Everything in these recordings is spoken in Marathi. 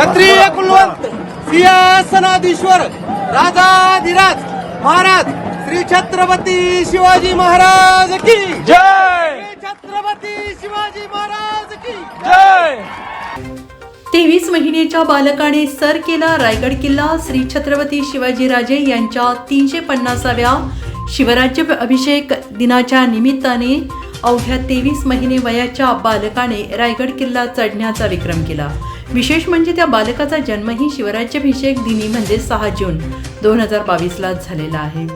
क्षत्रिय कुलवंत सिंहासनाधीश्वर राजाधिराज महाराज श्री छत्रपती शिवाजी महाराज की जय! श्री छत्रपती शिवाजी महाराज की जय! तेवीस महिन्याच्या बालकाने सर केला रायगड किल्ला श्री छत्रपती शिवाजीराजे यांच्या तीनशे पन्नासाव्या शिवराज्य अभिषेक दिनाच्या निमित्ताने अवघ्या तेवीस महिने वयाच्या बालकाने रायगड किल्ला चढण्याचा विक्रम केला. विशेष म्हणजे त्या बालकाचा जन्मही शिवराज्याभिषेक दिनी म्हणजे सहा जून दोन हजार बावीसलाच झालेला आहे.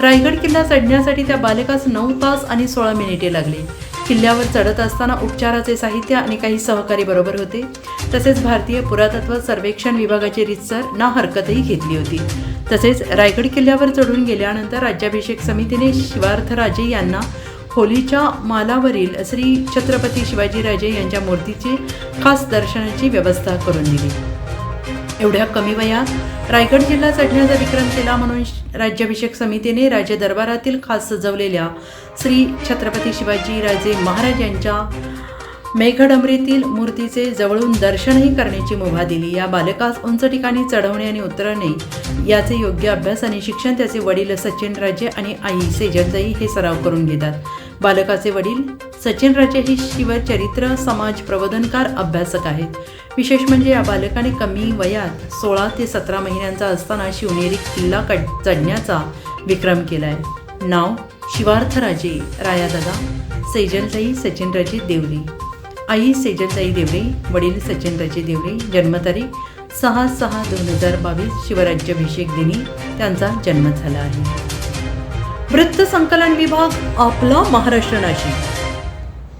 रायगड किल्ला चढण्यासाठी त्या बालकास नऊ तास आणि सोळा मिनिटे लागली. किल्ल्यावर चढत असताना उपचाराचे साहित्य आणि काही सहकारी बरोबर होते. तसेच भारतीय पुरातत्व सर्वेक्षण विभागाची रितसर ना हरकतही घेतली होती. तसेच रायगड किल्ल्यावर चढून गेल्यानंतर राज्याभिषेक समितीने शिवार्थराजे यांना होलीच्या मालावरील श्री छत्रपती शिवाजीराजे यांच्या मूर्तीची खास दर्शनाची व्यवस्था करून दिली. एवढ्या कमी वयात रायगड जिल्हा चढण्याचा विक्रम केला म्हणून राज्याभिषेक समितीने राज्य दरबारातील खास सजवलेल्या श्री छत्रपती शिवाजीराजे महाराज यांच्या मेघडंबरीतील मूर्तीचे जवळून दर्शनही करण्याची मुभा दिली. या बालकास उंच ठिकाणी चढवणे आणि उतरवणे याचे योग्य अभ्यास आणि शिक्षण त्याचे वडील सचिन राजे आणि आई सेजनजाई हे सराव करून घेतात. बालकाचे वडील सचिन राजे हे शिवचरित्र समाज प्रबोधनकार अभ्यासक आहेत. विशेष म्हणजे या बालकाने कमी वयात सोळा ते सतरा महिन्यांचा असताना शिवनेरी किल्ला कड चढण्याचा विक्रम केला आहे नाव शिवार्थराजे रायादादा सेजलताई सचिनराजे देवरे. आई सेजलताई देवरे वडील सचिनराजे देवरे जन्मतारीख सहा सहा दोन हजार बावीस शिवराज्याभिषेक दिनी त्यांचा जन्म झाला आहे. वृत्त संकलन विभाग आपला महाराष्ट्र नाशिक.